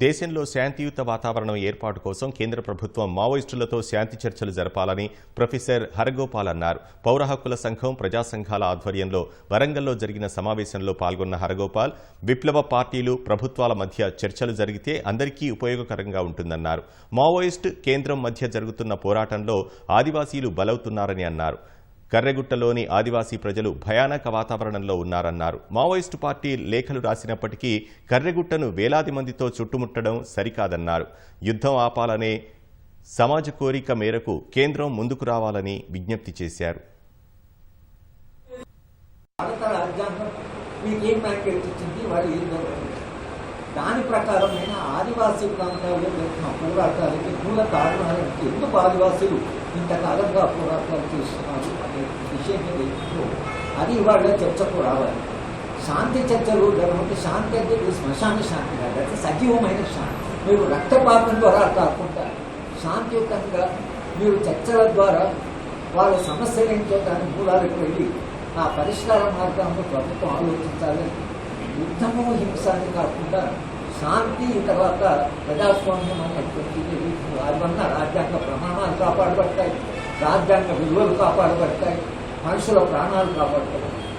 దేశంలో శాంతియుత వాతావరణం ఏర్పాటు కోసం కేంద్ర ప్రభుత్వం మావోయిస్టులతో శాంతి చర్చలు జరపాలని ప్రొఫెసర్ హరగోపాల్ అన్నారు. పౌర హక్కుల సంఘం ప్రజా సంఘాల ఆధ్వర్యంలో వరంగల్లో జరిగిన సమావేశంలో పాల్గొన్న హరగోపాల్ విప్లవ పార్టీలు ప్రభుత్వాల మధ్య చర్చలు జరిగితే అందరికీ ఉపయోగకరంగా ఉంటుందన్నారు. మావోయిస్టు కేంద్రం మధ్య జరుగుతున్న పోరాటంలో ఆదివాసీలు బలవుతున్నారని అన్నారు. కర్రెగుట్టలోని ఆదివాసీ ప్రజలు భయానక వాతావరణంలో ఉన్నారన్నారు. మావోయిస్టు పార్టీ లేఖలు రాసినప్పటికీ కర్రెగుట్టను వేలాది మందితో చుట్టుముట్టడం సరికాదన్నారు. యుద్ధం ఆపాలనే సమాజ కోరిక మేరకు కేంద్రం ముందుకు రావాలని విజ్ఞప్తి చేశారు. భారత రాజ్యాంగం ఇచ్చింది? వాళ్ళు ఏం దాని దాని ప్రకారమైన ఆదివాసీ ప్రాంతాల్లో జరిగిన పోరాటాలకి మూల కారణాలకి ఎందుకు ఆదివాసీలు ఇంతకాలంగా పోరాటాలు చేస్తున్నారు అనే విషయం మీద ఏంటో అది ఇవాళ చర్చకు రావాలి. శాంతి చర్చలు జరుగుతుంటే శాంతి అంటే ఇది శ్మశాన శాంతి కాదు అంటే సజీవమైన శాంతి. మీరు రక్తపాతం ద్వారా కాకుండా శాంతియుతంగా మీరు చర్చల ద్వారా వాళ్ళ సమస్యలు ఏంటో దాని మూలాలకు వెళ్ళి ఆ పరిష్కార మార్గాలను ప్రభుత్వం ఆలోచించాలి. యుద్ధము హింస అని కాకుండా శాంతి తర్వాత ప్రజాస్వామ్యం అనేటువంటిది వల్ల రాజ్యాంగ ప్రమాణాలు కాపాడబడతాయి. రాజ్యాంగ విలువలు కాపాడబడతాయి. మనుషుల ప్రాణాలు కాపాడబడతాయి.